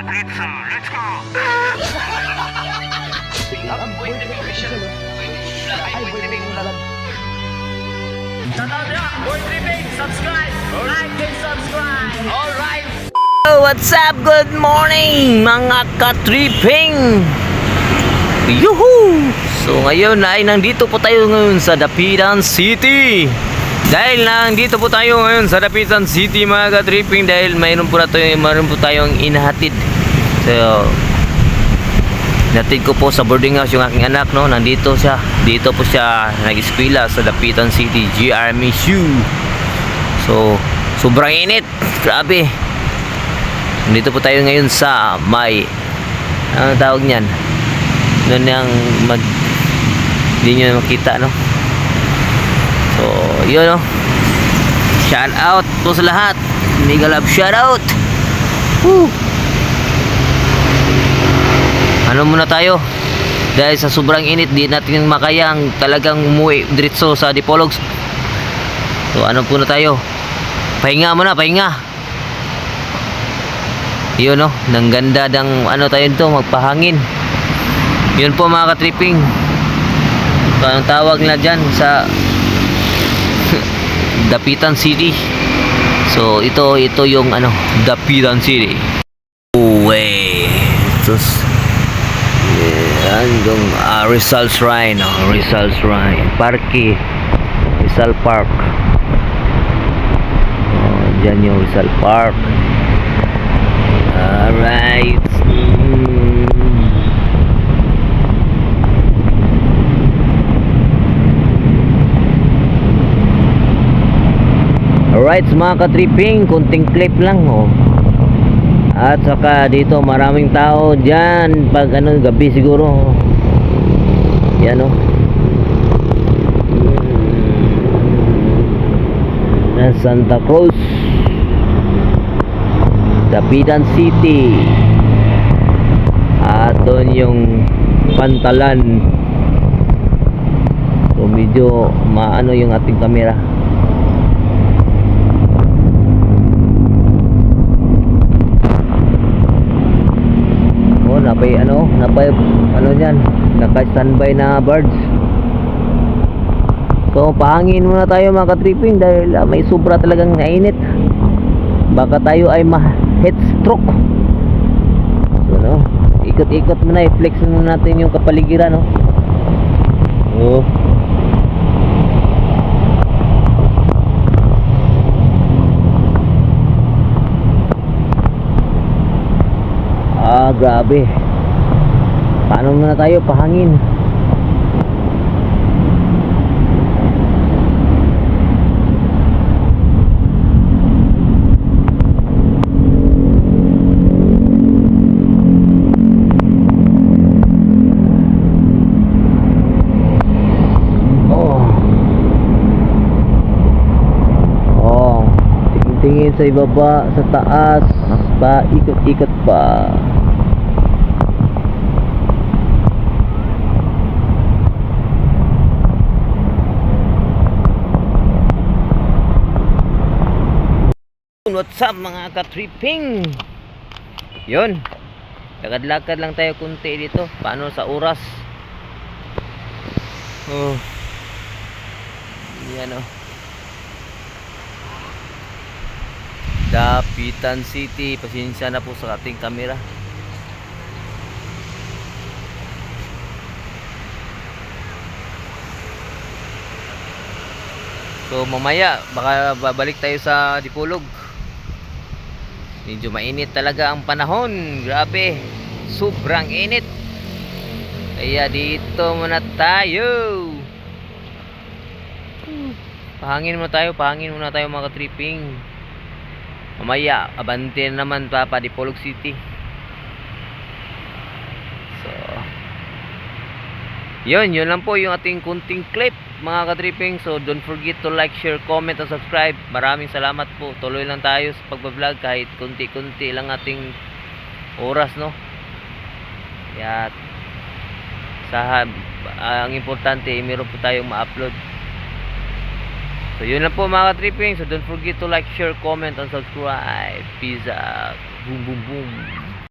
intro, pizza, let's go! Hello, what's up? Good morning mga ka-tripping! Yuhu! So ngayon ay nandito po tayo ngayon sa Dapitan City. Dahil nandito po tayo ngayon sa Dapitan City mga ka-tripping dahil mayroon po, na tayo, mayroon po tayong inahatid. So, Natid ko po sa boarding house yung aking anak no. Nandito siya. Dito po siya nag-eskwela sa Dapitan City GRMSU. So, sobrang init. Grabe. Nandito po tayo ngayon sa may ano tawag niyan? Doon yung mag hindi nyo makita no. So, yun no. Shout out po sa lahat. Mega love shout out. Woo. Ano muna tayo? Dahil sa sobrang init, di natin makayang talagang umuwi diretso sa Dipologs. So ano po na tayo? Pahinga muna, pahinga. Yun no, nang ganda ng ano tayo dito, magpahangin. Yun po mga ka-tripping. So, anong tawag nila dyan sa Dapitan City. So ito, ito yung ano, Dapitan City. Uwe. Sus. Yan yung ah, Rizal Shrine, oh, Rizal Shrine, Parque, Rizal Park. Oh, dyan yung Rizal Park. Alright. Alright, mga ka-tripping, kunting clip lang oh. At saka dito maraming tao diyan pag ano gabi siguro. Yan oh. Na Santa Cruz. Dapitan City. At doon yung pantalan. So medyo maano yung ating kamera. Oh, ano, napay ano diyan, naka-standby na birds. So, pahangin muna tayo mga ka-tripping dahil ah, may sobra talagang nainit. Baka tayo ay ma-heat stroke. So, no, ikot-ikot muna, i-flex muna natin yung kapaligiran, no. Oh. Ah, grabe. Paano muna tayo pahangin? Oh. Oh. Tingin sa ibaba, sa taas, pa ikot-ikot pa. What's up mga ka-tripping? Yun. Lakad-lakad lang tayo kunti dito. Paano sa oras? Oh. Yan oh. Dapitan City. Pasensya na po sa ating kamera. So mamaya baka babalik tayo sa Dipolog. Medyo mainit talaga ang panahon. Grabe. Sobrang init. Kaya dito muna tayo. Pahangin muna tayo, pahangin muna tayo mga tripping. Mamaya, abante na naman pa pa Dipolog City. So, yun, yun lang po yung ating kunting clip mga ka-tripping. So, don't forget to like, share, comment, and subscribe. Maraming salamat po. Tuloy lang tayo sa pagbablog kahit kunti-kunti lang ating oras, no? Kaya, sa, ah, ang importante, eh, meron po tayong ma-upload. So, yun lang po mga ka-tripping. So, don't forget to like, share, comment, and subscribe. Peace out. Boom, boom, boom.